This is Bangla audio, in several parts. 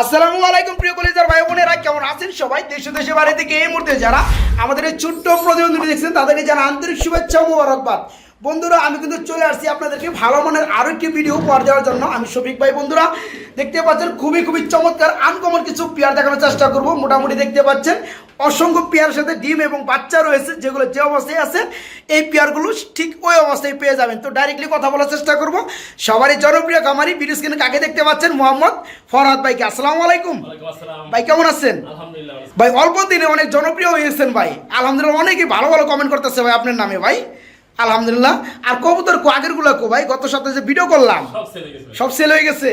আসসালামু আলাইকুম প্রিয় কলেজার ভাই বোনেরা, কেমন আছেন সবাই? দেশ দেশে বাড়ি থেকে এই মুহূর্তে যারা আমাদের এই ছোট্ট প্রতিবন্ধী দেখছেন, তাদেরকে যারা আন্তরিক শুভেচ্ছা মোবারকবাদ। বন্ধুরা আমি কিন্তু চলে আসছি আপনাদেরকে ভালো মানের আরও একটি ভিডিও উপহার দেওয়ার জন্য। আমি শফিক ভাই বন্ধুরা দেখতে পাচ্ছেন খুবই খুবই চমৎকার আনকমন কিছু পেয়ার দেখানোর চেষ্টা করব। মোটামুটি দেখতে পাচ্ছেন অসংখ্য পেয়ার সাথে ডিম এবং বাচ্চা রয়েছে যেগুলো যে অবস্থায় আছে এই পেয়ারগুলো ঠিক ওই অবস্থায় পেয়ে যাবেন। তো ডাইরেক্টলি কথা বলার চেষ্টা করব। সবারই জনপ্রিয় কামারি ভিডিও স্ক্রিনে কাকে দেখতে পাচ্ছেন মোহাম্মদ ফরহাদ ভাইকে। আসসালামু আলাইকুম। ভাই কেমন আছেন? ভাই অল্প দিনে অনেক জনপ্রিয় হয়েছেন ভাই। আলহামদুলিল্লাহ অনেকেই ভালো ভালো কমেন্ট করতেছে ভাই আপনার নামে ভাই। আলহামদুলিল্লাহ। আর কবুতর কো আগেরগুলা কো ভাই? গত সপ্তাহে যে ভিডিও করলাম সব সেল হয়ে গেছে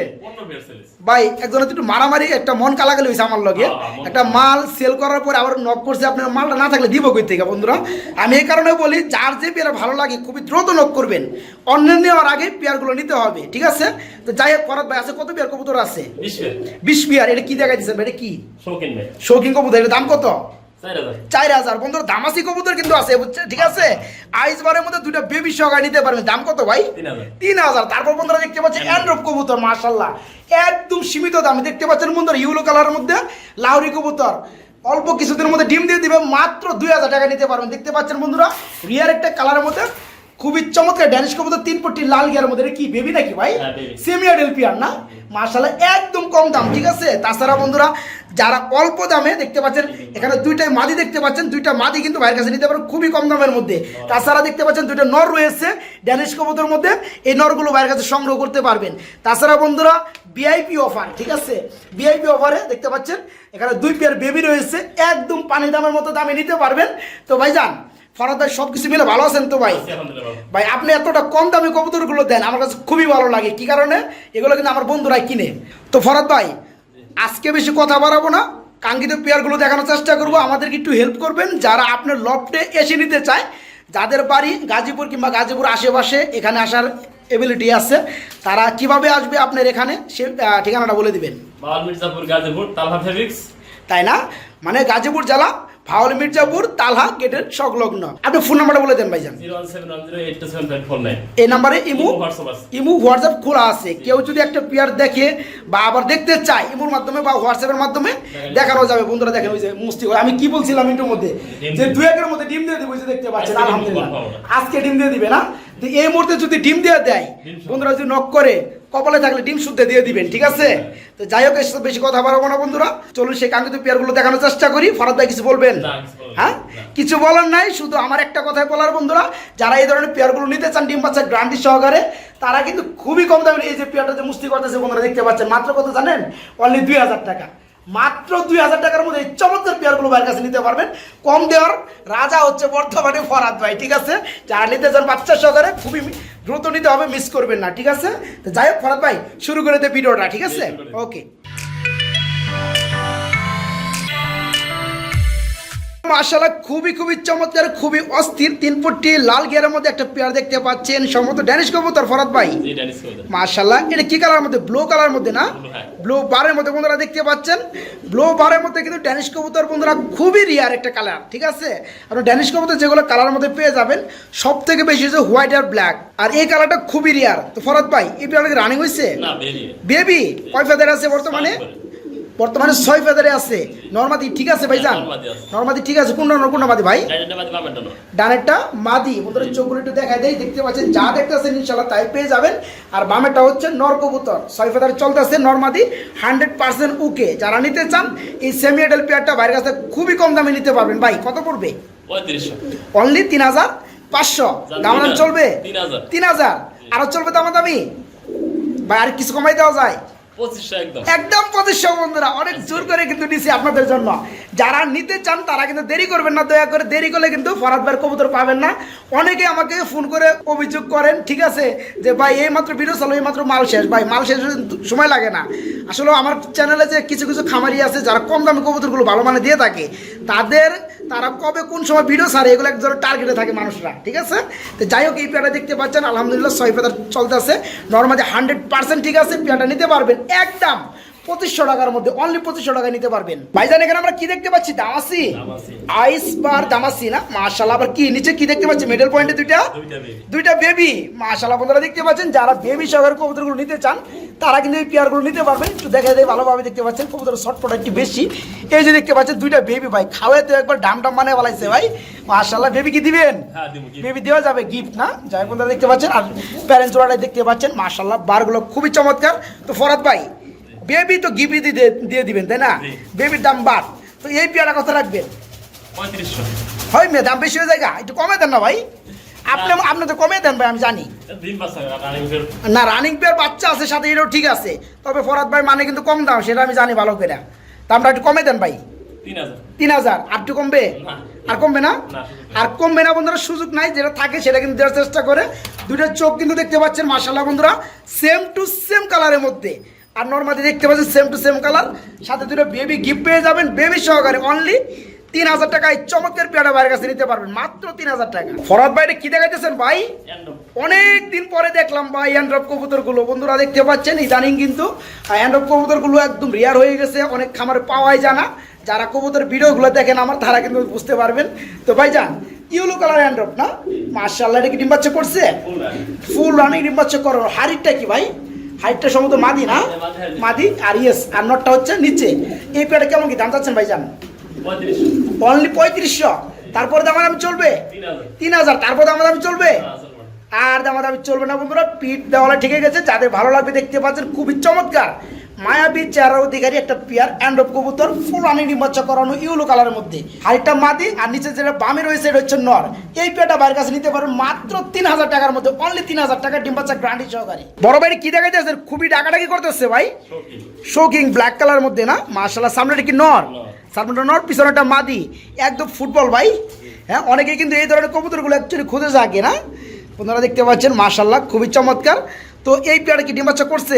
ভাই। একজন একটু মারামারি একটা মন কালাকালি হয়েছে আমার লগে। একটা মাল সেল করার পর আবার নক করছে আপনার মালটা না থাকলে দিব কই থেকে বন্ধুরা? আমি এই কারণে বলি যার যে পেয়ার ভালো লাগে খুবই দ্রুত নক করবেন। অন্য নেওয়ার আগে পেয়ারগুলো নিতে হবে ঠিক আছে? তো যাই হোক ফরাদ ভাই আছে কত পেয়ার কবুতর আছে? বিশ পেয়ার এটা কি দেখা দিচ্ছেন এটা কি? শৌখিন কবুতর এটার দাম কত? চার হাজার। চার দামাসি কবুতর কিন্তু আছে বুঝছে? ঠিক আছে? আইস বারের মধ্যে দুইটা বেবি সহকারে নিতে পারবেন দাম কত ভাই? তিন হাজার। তিন হাজার। তারপর বন্ধুরা দেখতে পাচ্ছেন অ্যান্ড্রপ কবুতর মার্শাল্লাহ একদম সীমিত দামে। দেখতে পাচ্ছেন বন্ধুরা ইউলো কালারের মধ্যে লাউরি কবুতর। অল্প কিছুদিনের মধ্যে ডিম দিয়ে দিবে মাত্র দুই হাজার টাকা নিতে পারবেন। দেখতে পাচ্ছেন বন্ধুরা রিয়ার একটা কালারের মধ্যে খুবই চমৎকার ড্যানিশ কবুতর তিন পট্টি লাল গিয়ার মধ্যে। কি বেবি নাকি ভাই? হ্যাঁ, baby। সেমিয়া ডেলপিয়ার না? মার্শাল্লাহ একদম কম দাম ঠিক আছে? তাছাড়া বন্ধুরা যারা অল্প দামে দেখতে পাচ্ছেন এখানে দুইটাই মাদি দেখতে পাচ্ছেন দুইটা মাদি কিন্তু ভাইয়ের কাছে নিতে পারেন খুবই কম দামের মধ্যে। তাছাড়া দেখতে পাচ্ছেন দুইটা নর রয়েছে ড্যানিশ কবুতর মধ্যে এই নরগুলো ভাইয়ের কাছে সংগ্রহ করতে পারবেন। তাছাড়া বন্ধুরা ভিআইপি অফার ঠিক আছে? ভিআইপি অফারে দেখতে পাচ্ছেন এখানে দুই পেয়ার বেবি রয়েছে একদম পানি দামের মতো দামে নিতে পারবেন। তো ভাইজান ফরাদ ভাই সব কিছু মিলে ভালো আছেন তো ভাই। ভাই আপনি এতটা কম দামে কবুতরগুলো দেন আমার কাছে খুবই ভালো লাগে। কি কারণে? এগুলো কিন্তু আমার বন্ধুরাই কিনে। তো ফরাদ ভাই আজকে বেশি কথা বাড়াবো না। কাঙ্ক্ষিত পেয়ারগুলো দেখানোর চেষ্টা করব। আমাদেরকে একটু হেল্প করবেন। যারা আপনার লফটে এসে নিতে চায় যাদের বাড়ি গাজীপুর কিংবা গাজীপুর আশেপাশে এখানে আসার এবিলিটি আছে তারা কীভাবে আসবে আপনার এখানে সে ঠিকানাটা বলে দিবেন। বাওয়াল মির্জাপুর গাজীপুর তালহা ফেব্রিক্স তাই না? মানে গাজীপুর জেলা ভাওল মির্জাপুর তালহা গেটের সংলগ্ন। আপনি ফোন নাম্বারটা বলে দেন ভাইজান। এই নাম্বারে ইমু ইমু হোয়াটসঅ্যাপ খোলা আছে। কেউ যদি একটা পেয়ার দেখে বা আবার দেখতে চায় ইমুর মাধ্যমে বা হোয়াটসঅ্যাপের মাধ্যমে দেখানো যাবে। বন্ধুরা দেখেন ওই যে মুস্তি করে। আমি কি বলছিলাম একটুর মধ্যে? যে। দু একের মধ্যে ডিম দিয়ে দিবে দেখতে পাচ্ছেন আলহামদুলিল্লাহ। আজকে ডিম দিয়ে দিবে না? তো এই মুহূর্তে যদি ডিম দিয়ে দেয় বন্ধুরা যদি নক করে কপালে থাকলে ডিম শুদ্ধে দিয়ে দিবেন ঠিক আছে? তো যাই হোক এসে বেশি কথা বলব না বন্ধুরা। চলুন সেই কাঙ্ক্ষিত পেয়ারগুলো দেখানোর চেষ্টা করি। ফরাদ ভাই কিছু বলবেন। হ্যাঁ? কিছু বলার নাই শুধু আমার একটা কথাই বলার বন্ধুরা যারা এই ধরনের পেয়ারগুলো নিতে চান ডিম বাচ্চা গ্রান্টি সহকারে তারা কিন্তু খুবই কম দামে এই যে পেয়ারটা যে মুস্তি করতেছে বন্ধুরা দেখতে পাচ্ছেন। মাত্র কত জানেন? অনলি দুই হাজার টাকা। মাত্র দুই হাজার টাকার মধ্যে এই চমৎকার পেয়ারগুলো ভাইয়ের কাছে নিতে পারবেন। কম দেওয়ার রাজা হচ্ছে বর্তমানে ফরাদ ভাই ঠিক আছে? যারা নিতে চান বাচ্চা সহকারে খুবই দ্রুত নিতে হবে মিস করবেন না ঠিক আছে? তো যাই হোক ফরাদ ভাই শুরু করে দে ভিডিওটা ঠিক আছে। ওকে মাশাআল্লাহ খুবই খুবই চমৎকার খুবই অস্থির তিন ফুটটি লাল গিয়ারের মধ্যে একটা পেয়ার দেখতে পাচ্ছেন সম্ভবত ড্যানিশ কবুতর ফরাদ ভাই। মাশাআল্লাহ এটা কি কালার মধ্যে? ব্লু কালার মধ্যে না? Blue, হ্যাঁ। ব্লু বারের মধ্যে বন্ধুরা দেখতে পাচ্ছেন। ব্লু বারের মধ্যে কিন্তু ড্যানিশ কবুতর বন্ধুরা খুবই রিয়ার একটা কালার ঠিক আছে? আপনি ড্যানিশ কবুতর যেগুলো কালার মধ্যে পেয়ে যাবেন সব থেকে বেশি হচ্ছে হোয়াইট আর ব্ল্যাক আর এই কালারটা খুবই রিয়ার তো ফরাদ ভাই এই পেয়ারটা রানিং হয়েছে বেবি কয় ফেদার আছে বর্তমানে? বর্তমানে ছয় ফেদারে আছে। নর্মাদি ঠিক আছে ভাই যান হ্যাঁ, নর্মাদি ঠিক আছে। কোন কোন মাদি ভাই? ডানেরটা মাদি। বন্ধুরা চোখগুলো একটু দেখাই দেয় দেখতে পাচ্ছেন যা দেখতেছেন ইনশাল্লাহ তাই পেয়ে যাবেন। আর বামেরটা হচ্ছে নর কবুতর। ছয় ফেদার চলতেছে নর্মাদি হান্ড্রেড পার্সেন্ট উকে। যারা নিতে চান এই সেমি এডেল পেয়ারটা বাইরের কাছে খুবই কম দামে নিতে পারবেন। ভাই কত পড়বে? অনলি তিন হাজার পাঁচশো। দাম চলবে? তিন হাজার। আরও চলবে দামা দামি ভাই আর কিছু কমাই দেওয়া যায়? একদম। পঁচিশশো বন্ধুরা অনেক জোর করে কিন্তু নিছি আপনাদের জন্য। যারা নিতে চান তারা কিন্তু দেরি করবেন না দয়া করে দেরি করলে কিন্তু ফরাদ ভাইয়ের কবুতর পাবেন না। অনেকে আমাকে ফোন করে অভিযোগ করেন ঠিক আছে? যে ভাই এই মাত্র ভিডিও চলো এই মাত্র মাল শেষ। ভাই মাল শেষ সময় লাগে না। আসলে আমার চ্যানেলে যে কিছু কিছু খামারি আছে যারা কম দামি কবুতরগুলো ভালো মানে দিয়ে থাকে তাদের তারা কবে কোন সময় ভিডিও ছাড়ে এগুলো এক ধরনের টার্গেটে থাকে মানুষরা ঠিক আছে? তো যাই হোক এই পেয়ারটা দেখতে পাচ্ছেন আলহামদুলিল্লাহ ছয় পেয়ার চলতেছে। নর্মালি হান্ড্রেড পার্সেন্ট ঠিক আছে পেয়ারটা নিতে পারবেন। একদম পঁচিশশো টাকার মধ্যে অনলি পঁচিশশো টাকায় নিতে পারবেন। ভাইজান এখানে আমরা কি দেখতে পাচ্ছি? দামাসি। আইস বার দামাসি না? মাশাল্লাহ আবার কি? নিচে কি দেখতে পাচ্ছি? মিডল পয়েন্টে দুইটা? দুইটা বেবি আপনারা মাশাল্লাহ বন্ধুরা দেখতে পাচ্ছেন যারা বেবি সহকারে কবুতরগুলো নিতে চান তারা কিন্তু এই পেয়ারগুলো নিতে পারবেন একটু দেখা যায় ভালোভাবে দেখতে পাচ্ছেন কবুতরের শর্টপট একটু বেশি। এই যে দেখতে পাচ্ছেন দুইটা বেবি ভাই খাওয়াই তো একবার ডাম ডাম মানে বলাইছে ভাই। মাশাল্লাহ বেবি কি দিবেন? হ্যাঁ বেবি দেওয়া যাবে গিফট না? যাই বন্ধুরা দেখতে পাচ্ছেন আর প্যারেন্টস জোড়াটাই দেখতে পাচ্ছেন মাশাল্লাহ বারগুলো খুবই চমৎকার। তো ফরাত ভাই বেবি তো গিফট দিয়ে দিয়ে দিবেন তাই না? বেবির দাম বার তো এই পেয়ারা কথা রাখবেন? পঁয়ত্রিশশো। হয় মেয়ে দাম বেশি হয়ে যায় একটু কমে দেন না ভাই। আপনি আপনি তো কমে দেন ভাই আমি জানি। না রানিং পেয়ার বাচ্চা আছে সাথে এটাও ঠিক আছে। তবে ফরাদ ভাই মানে কিন্তু কম দাম সেটা আমি জানি ভালো করে দামটা একটু কমে দেন ভাই। তিন হাজার। আর একটু কমবে? আর কমবে না। আর কমবে না বন্ধুরা সুযোগ নাই যেটা থাকে সেটা কিন্তু দেওয়ার চেষ্টা করে। দুইটা চোখ কিন্তু দেখতে পাচ্ছেন মাসাল্লাহ বন্ধুরা। সেম টু সেম কালারের মধ্যে। আর নর্মালি দেখতে পাচ্ছেন সেম টু সেম কালার সাথে দুটো বেবি গিফট পেয়ে যাবেন বেবি সহকারে অনলি তিন হাজার টাকায় চমৎকার পেয়ারা বাইরের কাছে নিতে পারবেন মাত্র তিন হাজার টাকা। ফরাদ বাইরে কি দেখাইতেছেন ভাই? অনেক দিন পরে দেখলাম ভাই অ্যান্ড্রপ কবুতরগুলো। বন্ধুরা দেখতে পাচ্ছেন ইদানিং কিন্তু অ্যান্ড্রপ কবুতরগুলো একদম রিয়ার হয়ে গেছে অনেক খামারে পাওয়াই যায় না। যারা কবুতর ভিডিওগুলো দেখেন আমার তারা কিন্তু বুঝতে পারবেন। তো ভাই যান ইউলো কালার অ্যান্ড্রপ না? মার্শাল্লাহ কি ডিম বাচ্চা করছে? ফুল রানিং ডিম বাচ্চা করো। হাইটটা কি ভাই? হাইটটা সম্ভবত মাদি না? মাদি আর ইয়েস আর নটটা হচ্ছে নিচে। এই পেয়ারটা কেমন কি? দাম চাচ্ছেন ভাই পঁয়ত্রিশশো অনলি পঁয়ত্রিশশো। তারপর দাম আমি চলবে? তিন হাজার। তারপর দাম আমি চলবে। আর দামাদামি চলবে না বন্ধুরা পিঠ দেওয়ালা ঠিক গেছে। যাদের ভালো লাগবে দেখতে পাচ্ছেন খুবই চমৎকার। মায়াবী চেহারার অধিকারী একটা পিয়ার অ্যান্ড অফ কবুতর ফুল আনি নির্বাচন করানো ইউলো কালারের মধ্যে। আরেকটা মাদি আর নিচে যেটা বামে রয়েছে এটা হচ্ছে নর। এই পেয়ারটা বাইরের কাছে নিতে পারবেন মাত্র তিন হাজার টাকার মধ্যে। অনলি তিন হাজার টাকা ডিম বাচ্চা গ্রান্ডি সহকারে। বড় ভাই কি দেখাইতেছে খুবই ডাকাডাকি করতেছে ভাই। শোকিং ব্ল্যাক কালার মধ্যে না? মার্শাল্লাহ সামনেটা কি নর। নর। সামনেটা পিছনে পিছনেটা মাদি একদম ফুটবল ভাই। হ্যাঁ অনেকেই কিন্তু এই ধরনের কবুতরগুলো অ্যাকচুয়ালি খুঁজে থাকে না আপনারা দেখতে পাচ্ছেন মার্শাল্লাহ খুবই চমৎকার। তো এই পেয়ারটা কি ডিম বাচ্চা করছে।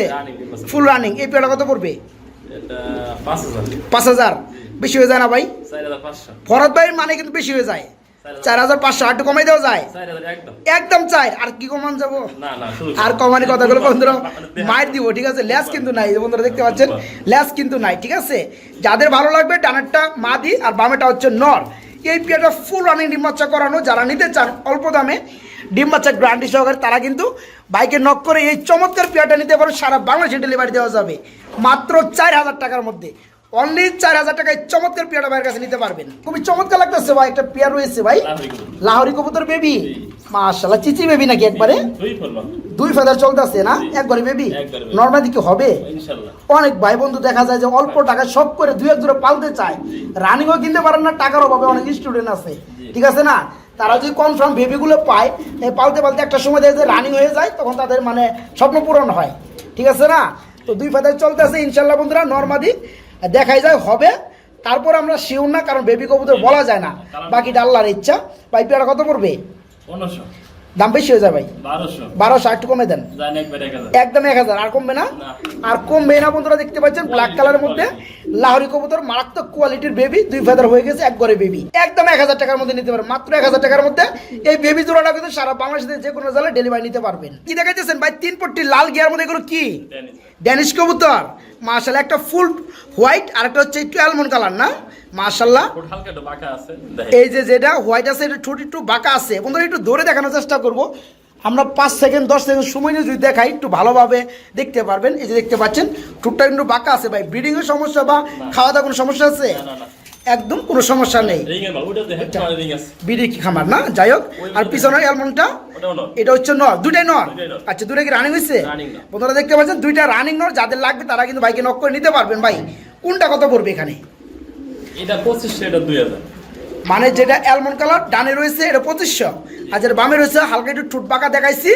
ফুল রানিং এই পেয়ারটা কত পড়বে? পাঁচ হাজার। বেশি হয়ে যায় না ভাই? ফরত ভাইয়ের মানে কিন্তু বেশি হয়ে যায়। চার হাজার। পাঁচশো আটটু কমাই দেওয়া যায়? একদম। একদম চাই। আর কি কমান যাব? না না শুধু আর কমানি কথাগুলো বন্ধুরা মাইর দিব ঠিক আছে? ল্যাস কিন্তু নাই বন্ধুরা দেখতে পাচ্ছেন ল্যাস কিন্তু নাই ঠিক আছে? যাদের ভালো লাগবে ডানেরটা মাদি আর বামেটা হচ্ছে নর। এই পেয়ারটা ফুল রানিং ডিম বাচ্চা করানো যারা নিতে চান অল্প দামে ডিম বাচ্চা গ্রান্টি সহকারে তারা কিন্তু বাইকে নক করে এই চমৎকার পেয়ারটা নিতে পারো সারা বাংলাদেশে ডেলিভারি দেওয়া যাবে। মাত্র চার হাজার টাকার মধ্যে। অনলি চার হাজার টাকায় চমৎকার পেয়ারটা বাইরের কাছে নিতে পারবেন। খুবই চমৎকার লাগতেছে ভাই একটা পেয়ার রয়েছে ভাই। লাহোরি কবুতর। বেবি মাশাল্লাহ চিচি বেবি নাকি একবারে? দুই ফেদার চলতেছে না? একবারে বেবি। নর্মালি কি হবে? অনেক ভাই বন্ধু দেখা যায় যে অল্প টাকা সব করে দুই এক জোড়া পালতে চায়। রানিংও কিনতে পারেন না টাকার অভাবে অনেক স্টুডেন্ট আছে। ঠিক আছে না? তারা যদি কনফার্ম বেবিগুলো পায় পালতে পালতে একটা সময় দেখে যে রানিং হয়ে যায় তখন তাদের মানে স্বপ্ন পূরণ হয়। ঠিক আছে না? তো দুই ফেদার চলতেছে ইনশাল্লাহ বন্ধুরা নর্মালি দেখাই যায় হবে তারপর আমরা শিওর না কারণ বেবি কবুতর বলা যায় না। বাকিটা আল্লাহর ইচ্ছা। পাইপিয়ারা কত পড়বে? পনেরোশো। দাম বেশি হয়ে যাবে ভাই। বারোশো। একটু কমে দেন। একদম এক হাজার। আর কমবে না। আর কমবে না বন্ধুরা দেখতে পাচ্ছেন ব্ল্যাক কালারের মধ্যে লাহরি কবুতর মারাত্মক কোয়ালিটির বেবি দুই ফেদার হয়ে গেছে এক ঘরে বেবি একদম এক হাজার টাকার মধ্যে নিতে পারবেন। মাত্র এক হাজার টাকার মধ্যে এই বেবি জোড়াটা কিন্তু সারা বাংলাদেশে যে কোনো জেলায় ডেলিভারি নিতে পারবেন। কি দেখাইতেছেন ভাই? তিন পট্টি লাল গিয়ার মধ্যে এগুলো কি? ড্যানিশ কবুতর। মার্শাল একটা ফুল হোয়াইট আর একটা হচ্ছে একটু অ্যালমন্ড কালার না? দেখেন। এই যে যেটা হোয়াইট আছে এটা ঠোঁট একটু বাঁকা আছে। বন্ধুরা একটু ধরে দেখানোর চেষ্টা করব। আমরা পাঁচ সেকেন্ড দশ সেকেন্ড সময় নিয়ে যদি দেখাই একটু ভালোভাবে দেখতে পারবেন। এই যে দেখতে পাচ্ছেন ঠোঁটটা কিন্তু বাঁকা আছে। ভাই ব্রিডিংয়ের সমস্যা বা খাওয়া দাওয়া কোনো সমস্যা আছে। একদম কোনো সমস্যা নেই। আছে। বিড়ি কি খামার না? যাই হোক আর পিছনের অ্যালমন্ডটা এটা হচ্ছে নর দুইটাই নর? আচ্ছা দুইটা কি রানিং হয়েছে বন্ধুরা দেখতে পাচ্ছেন দুইটা রানিং নর যাদের লাগবে তারা কিন্তু বাইকে নক করে নিতে পারবেন। ভাই কোনটা কত পড়বে এখানে? এটা পঁচিশশো এটা দুই হাজার। মানে যেটা অ্যালমন্ড কালার ডানে রয়েছে এটা পঁচিশশো। আর যেটা বামে রয়েছে হালকা একটু ঠুট পাকা দেখাইছি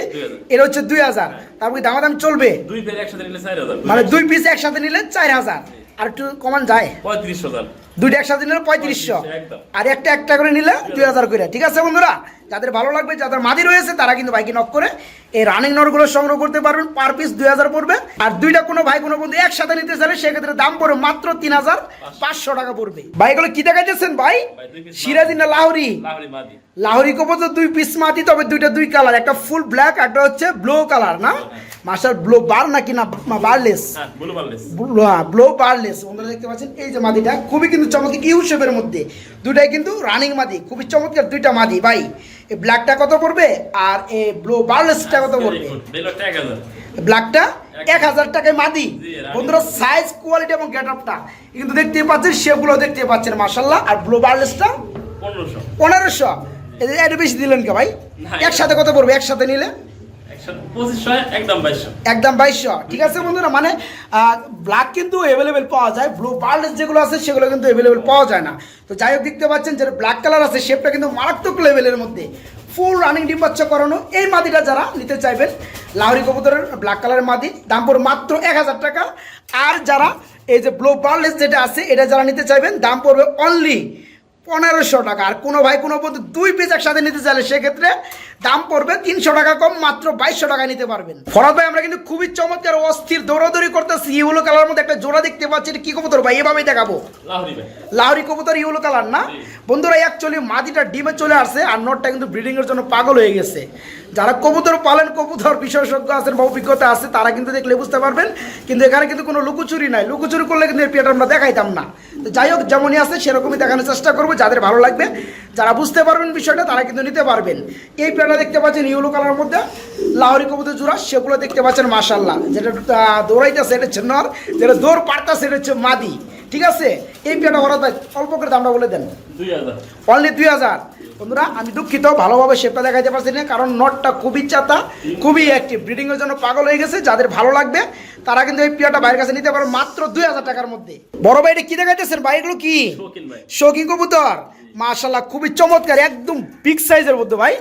এটা হচ্ছে দুই হাজার। তারপরে দামাদাম চলবে? দুই পিস একসাথে নিলে চার হাজার। মানে দুই পিস একসাথে নিলে চার হাজার। আর একটু কমান যায়। পঁয়ত্রিশ হাজার দুইটা একসাথে নিলে পঁয়ত্রিশশো। আর একটা একটা করে নিলে দুই হাজার করে ঠিক আছে বন্ধুরা? যাদের ভালো লাগবে যাদের মাদি রয়েছে তারা কিন্তু বাইকে নক করে এই রানিং নটগুলো সংগ্রহ করতে পারবেন পার পিস দুই হাজার পড়বে। আর দুইটা কোনো ভাই কোনো বন্ধু একসাথে নিতে চাইলে সেক্ষেত্রে দাম পড়বে মাত্র তিন হাজার পাঁচশো। টাকা পড়বে। ভাই এগুলো কি দেখাইতেছেন ভাই? ভাই, সিরাজি না লাহরি? লাহরি মাদি। লাহোরি দুই পিস মাটি তবে দুইটা দুই কালার একটা ফুল ব্ল্যাক একটা হচ্ছে ব্লু কালার না? মাস্টার ব্লো বার নাকি না বারলেস হ্যাঁ ব্লু বার্লেস ব্লো বারলেস বন্ধুরা দেখতে পাচ্ছেন এই যে মাদিটা খুবই কিন্তু চমৎকার ইউ শেপের মধ্যে? দুটাই কিন্তু রানিং মাদি খুবই চমৎকার দুইটা মাদি ভাই। এই ব্ল্যাকটা কত পড়বে? আর এই ব্লো বারলেসটা কত পড়বে? ব্ল্যাকটা এক হাজার। টাকায় মাদি। বন্ধুরা সাইজ কোয়ালিটি এবং গেট আপটা কিন্তু দেখতে পাচ্ছেন শেপগুলো দেখতে পাচ্ছেন মার্শাল্লাহ। আর ব্লো বারলেসটা পনেরোশো। পনেরোশো। এটা বেশি দিলেন কে ভাই? একসাথে কত পড়বে? একসাথে নিলে? একদম বাইশশো ঠিক আছে বন্ধুরা মানে ব্ল্যাক কিন্তু অ্যাভেলেবেল পাওয়া যায় ব্লু বার্লেস যেগুলো আছে সেগুলো কিন্তু অ্যাভেলেবেল পাওয়া যায় না। তো দেখতে পাচ্ছেন ব্ল্যাক কালার আছে শেপটা কিন্তু মারাত্মক লেভেলের মধ্যে। ফুল রানিং ডিম বাচ্চা করানো এই মাদিটা যারা নিতে চাইবেন, লাহরি কবুতরের ব্ল্যাক কালারের মাদি, দাম পড়বে মাত্র এক হাজার টাকা। আর যারা এই যে ব্লু বার্লেস যেটা আছে, এটা যারা নিতে চাইবেন, দাম পড়বে অনলি পনেরোশো টাকা। আর কোনো ভাই কোনো বন্ধু দুই পিস একসাথে নিতে চাইলে সেক্ষেত্রে দাম পড়বে তিনশো টাকা কম মাত্র বাইশশো টাকায় নিতে পারবেন। ফরাদ ভাই আমরা কিন্তু খুবই চমৎকার অস্থির দৌড়াদৌড়ি করতেছি। ইউলো কালার মধ্যে একটা জোড়া দেখতে পাচ্ছি কি কবুতর ভাই? এভাবেই দেখাবো। লাহরি কবুতর ইউলো কালার না? বন্ধুরা অ্যাকচুয়ালি মাদিটা ডিমে চলে আসছে আর নটটা কিন্তু ব্রিডিং এর জন্য পাগল হয়ে গেছে। যারা কবুতর পালেন কবুতর বিশেষজ্ঞ আছেন বা অভিজ্ঞতা আছে তারা কিন্তু দেখলে বুঝতে পারবেন। কিন্তু এখানে কিন্তু কোনো লুকোচুরি নাই। লুকোচুরি করলে কিন্তু এর পেয়ারটা আমরা দেখাইতাম না। তো যাই হোক যেমনই আছে সেরকমই দেখানোর চেষ্টা করব। যাদের ভালো লাগবে যারা বুঝতে পারবেন বিষয়টা তারা কিন্তু নিতে পারবেন। এই প্যান্টটা দেখতে পাচ্ছেন ইউলো কালার মধ্যে লাহরি কবুতর জোড়া সেগুলো দেখতে পাচ্ছেন মাসাল্লাহ যেটা দৌড়াইতেছে এটা হচ্ছে নর যেটা দৌড় পাড়তাছে এটা হচ্ছে মাদি। ঠিক আছে? এই প্যান্টটা হঠাৎ অল্প করে দামটা বলে দেন। দুই হাজার। অনলি দুই হাজার। বন্ধুরা আমি দুঃখিত ভালোভাবে শেপটা দেখাইতে পারছি না কারণ নটটা খুবই চাতা খুবই অ্যাক্টিভ ব্রিডিংয়ের জন্য পাগল হয়ে গেছে যাদের ভালো লাগবে তারা কিন্তু এই পিয়াটা বাইরের কাছে নিতে পারে মাত্র দুই হাজার টাকার মধ্যে। বড় ভাই এটা কি দেখাইতেছেন ভাই? এগুলো কি? শৌখিন কবুতর। মাশাল্লাহ খুবই চমৎকার একদম বিগ সাইজের মধ্যে ভাই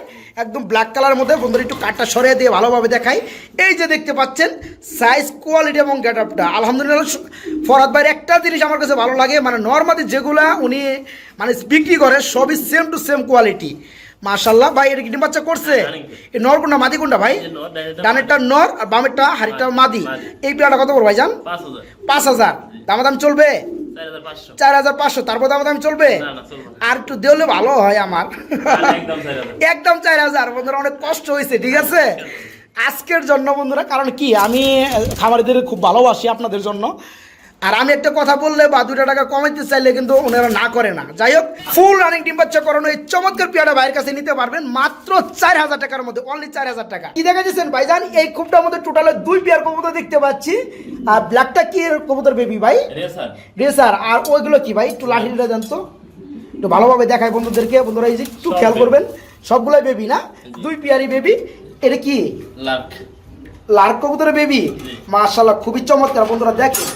একদম ব্ল্যাক কালারের মধ্যে। বন্ধুরা একটু কাঠটা সরিয়ে দিয়ে ভালোভাবে দেখাই। এই যে দেখতে পাচ্ছেন সাইজ কোয়ালিটি এবং গেট আপটা আলহামদুলিল্লাহ ফরাদ ভাইয়ের একটা জিনিস আমার কাছে ভালো লাগে মানে নর্মালি যেগুলা উনি মানে বিক্রি করে সবই সেম টু সেম কোয়ালিটি মাশাল্লাহ ভাই এটা কি বাচ্চা করছে? এই নর কোনটা? মাদি কোনটা ভাই? ডানেরটা নর আর বামেরটা হাড়িটা মাদি। এই পেয়ারটা কত করব ভাইজান? পাঁচ হাজার। পাঁচ হাজার। দামাদাম চলবে? চার হাজার পাঁচশো। তারপর না না চলবে আর একটু দেওয়ালে ভালো হয় আমার। একদম চার হাজার। একদম চার হাজার। বন্ধুরা অনেক কষ্ট হয়েছে ঠিক আছে। আজকের জন্য বন্ধুরা কারণ কি? আমি খামারিদের খুব ভালোবাসি আপনাদের জন্য। আর আমি একটা কথা বললে বা দুটা টাকা কমাইতে চাইলে কিন্তু ওনারা না করে না। যাই হোক ফুল রানিং টিম বাচ্চা করানো এই চমৎকার পেয়ারা ভাইয়ের কাছে নিতে পারবেন মাত্র চার হাজার টাকার মধ্যে অনলি চার হাজার টাকা। কি দেখা যাচ্ছেন ভাইজান? এই খুবটার মধ্যে টোটালে দুই পেয়ার কবুতর দেখতে পাচ্ছি। আর ব্ল্যাকটা কি কবুতর বেবি ভাই? রেসার। আর ওইগুলো কি ভাই? একটু লাঠিটা দেন তো। একটু ভালোভাবে দেখায় বন্ধুদেরকে। বন্ধুরা এই যে একটু খেয়াল করবেন সবগুলাই বেবি না? দুই পিয়ারি বেবি এটা কি? লার্ক। কবুতরের বেবি জি। মাশাল্লাহ খুবই চমৎকার। বন্ধুরা দেখেন।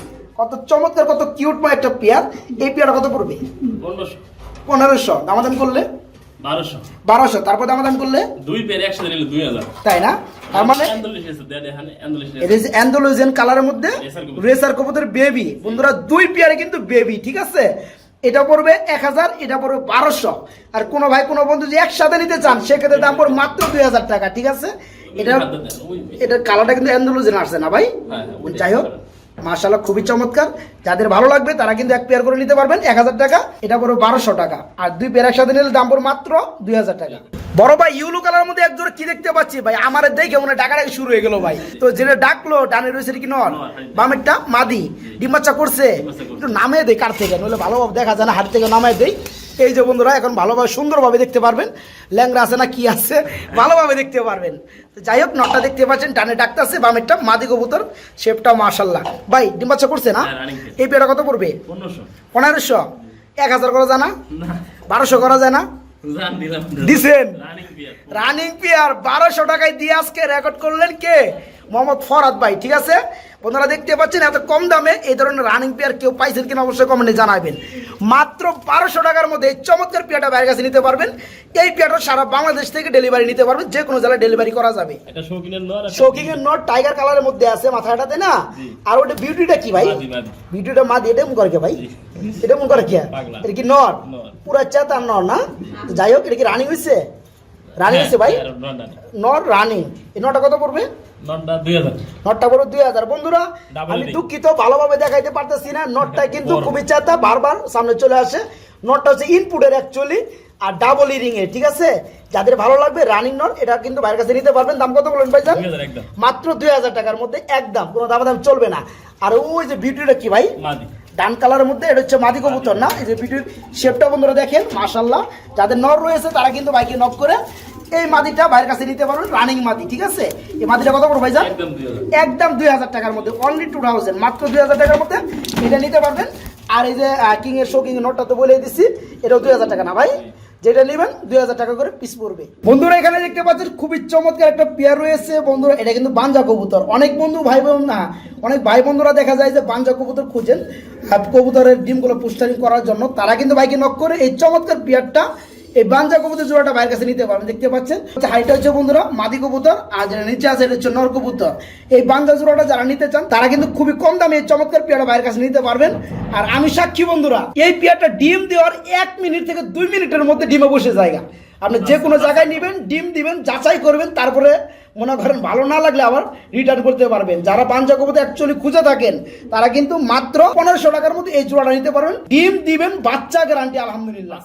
কত চমৎকার কত কিউট মা একটা পেয়ার। এই পেয়ারটা কত পড়বে? পনেরোশো। দামাদাম করলে? বারোশো। বারোশো। তারপর দামাদাম করলে? দুই পেয়ার একসাথে নিলে দুই হাজার। তাই না? তার মানে কালারের মধ্যে রেসার কবুতর। বেবি বন্ধুরা দুই পেয়ারে কিন্তু বেবি ঠিক আছে? এটা পড়বে এক হাজার এটা পড়বে বারোশো। আর কোনো ভাই কোনো বন্ধু যদি একসাথে নিতে চান সেক্ষেত্রে দাম পড়বে মাত্র দুই হাজার টাকা ঠিক আছে? এটা এটার কালারটা কিন্তু অ্যান্ডোলোজেন আসছে না ভাই? হ্যাঁ, হ্যাঁ, যাই হোক। মার্শাল্লাহ খুবই চমৎকার। যাদের ভালো লাগবে, তারা কিন্তু এক পেয়ার করে নিতে পারবেন, এক হাজার টাকা। এটা পড়বে বারোশো টাকা। আর দুই পেয়ার একসাথে নিলে দাম পড়বে মাত্র দুই হাজার টাকা। বড় ভাই ইউলো কালার মধ্যে এক জোড়া কি দেখতে পাচ্ছি? ভাই, আমার দেখে মনে ডাকাডাকি শুরু হয়ে গেল ভাই। তো যেটা ডাকলো, ডানে রয়েছে কি হ্যাঁ। বামেরটা মাদি। ডিম বাচ্চা করছে। একটু নামে দেয় কার থেকে? নইলে ভালোভাবে দেখা যায় না, হাট থেকে নামায় দেই। এই যে বন্ধুরা এখন ভালোভাবে সুন্দরভাবে দেখতে পারবেন। ল্যাংরা আছে না কি আছে ভালোভাবে দেখতে পারবেন। তো যাই হোক নটটা দেখতে পাচ্ছেন ডানে ডাকতে আছে বামেরটা মাদি কবুতর শেপটা মাশাল্লাহ ভাই ডিম বাচ্চা করছে না? হ্যাঁ, পেয়ার। এই পেয়ারটা কত পড়বে? পনেরোশো। এক হাজার করা যায় না? বারোশো করা যায় না? দিছেন? রানিং পেয়ার রানিং পেয়ার বারোশো টাকায় দিয়ে আজকে রেকর্ড করলেন কে? মোহাম্মদ ফরাদ ভাই ঠিক আছে? বন্ধুরা দেখতে পাচ্ছেন এত কম দামে এই ধরনের রানিং পেয়ার কেউ পাইছেন কিনা অবশ্যই কমেন্টে জানাবেন। মাত্র বারোশো টাকার মধ্যে এই চমৎকার পেয়ারটা বাইরের কাছে নিতে পারবেন। এই পেয়ারটা সারা বাংলাদেশ থেকে ডেলিভারি নিতে পারবেন যে কোনো জেলায় ডেলিভারি করা যাবে। শৌকিং এর নট টাইগার কালারের মধ্যে আছে মাথাটাতে না? আর ওটা বিউটিটা কি ভাই। বিউটিটা মা দিয়ে এটা করে কে ভাই? এটা মন করে কে? এটা কি নর। পুরা চেতার নর না? যাই হোক এটা কি রানিং হয়েছে রানিং ভাই? হ্যাঁ, নর না। নর রানিং। এই নটা কত পড়বে? নটটা পড়বে দুই হাজার। বন্ধুরা আমি দুঃখিত ভালোভাবে দেখাইতে পারতেছি না। নটটা কিন্তু বড়। খুবই চেতা বারবার সামনে চলে আসে। নটটা হচ্ছে ইনপুটের অ্যাকচুয়ালি আর ডাবল ইরিং ঠিক আছে? যাদের ভালো লাগবে রানিং নন এটা কিন্তু ভাইয়ের কাছে নিতে পারবেন। দাম কত বলবেন একদম। মাত্র দুই হাজার টাকার মধ্যে একদম কোনো দাম দাম চলবে না। আর ওই যে বিউটিটা কি ভাই? ডান কালারের মধ্যে এটা হচ্ছে মাদি কবুতর না? এই যে ভিডিওর শেপটা বন্ধুরা দেখেন মাশাল্লাহ যাদের নর রয়েছে তারা কিন্তু বাইকে নক করে এই মাদিটা ভাইয়ের কাছে নিতে পারবেন রানিং মাদি ঠিক আছে? এই মাদিটা কত করে ভাইজান? একদম দুই হাজার। একদম দুই হাজার টাকার মধ্যে অনলি টু থাউজেন্ড মাত্র দুই হাজার টাকার মধ্যে এটা নিতে পারবেন। আর এই যে কিং এর শো কিং এর নোটটা তো বলেই দিচ্ছি এটাও দুই হাজার টাকা না ভাই? যেটা নেবেন দুই হাজার টাকা করে পিস পড়বে। বন্ধুরা, এখানে দেখতে পাচ্ছেন খুবই চমৎকার একটা পেয়ার রয়েছে। বন্ধুরা, এটা কিন্তু বাঞ্জা কবুতর। অনেক বন্ধু ভাই বোন, না, অনেক ভাই বন্ধুরা দেখা যায় যে বাঞ্জা কবুতর খুঁজেন। কবুতরের ডিমগুলো পুস্টারিং করার জন্য। তারা কিন্তু ভাইকে নক করে এই চমৎকার পেয়ারটা এই বাঞ্জা কবুতর জোড়াটা ভাইয়ের কাছে নিতে পারবেন, দেখতে পাচ্ছেন? হাইটা হচ্ছে বন্ধুরা মাদি কবুতর, আর যেটা নিচে আছে এটা হচ্ছে নর কবুতর। এই বাঞ্জা জোড়াটা যারা নিতে চান, তারা কিন্তু খুবই কম দামে এই চমৎকার পেয়ারটা ভাইয়ের কাছে নিতে পারবেন। আর আমি সাক্ষী বন্ধুরা, এই পেয়ারটা ডিম দেওয়ার এক মিনিট থেকে দুই মিনিটের মধ্যে ডিমে বসে জায়গা। আপনি যে কোনো জায়গায় নেবেন, ডিম দিবেন, যাচাই করবেন, তারপরে মনে করেন ভালো না লাগলে আবার রিটার্ন করতে পারবেন। যারা পাঞ্জা কবুতর অ্যাকচুয়ালি খুঁজে থাকেন, তারা কিন্তু মাত্র পনেরোশো টাকার মধ্যে এই জোড়াটা নিতে পারবেন। ডিম দিবেন, বাচ্চা গ্যারান্টি আলহামদুলিল্লাহ।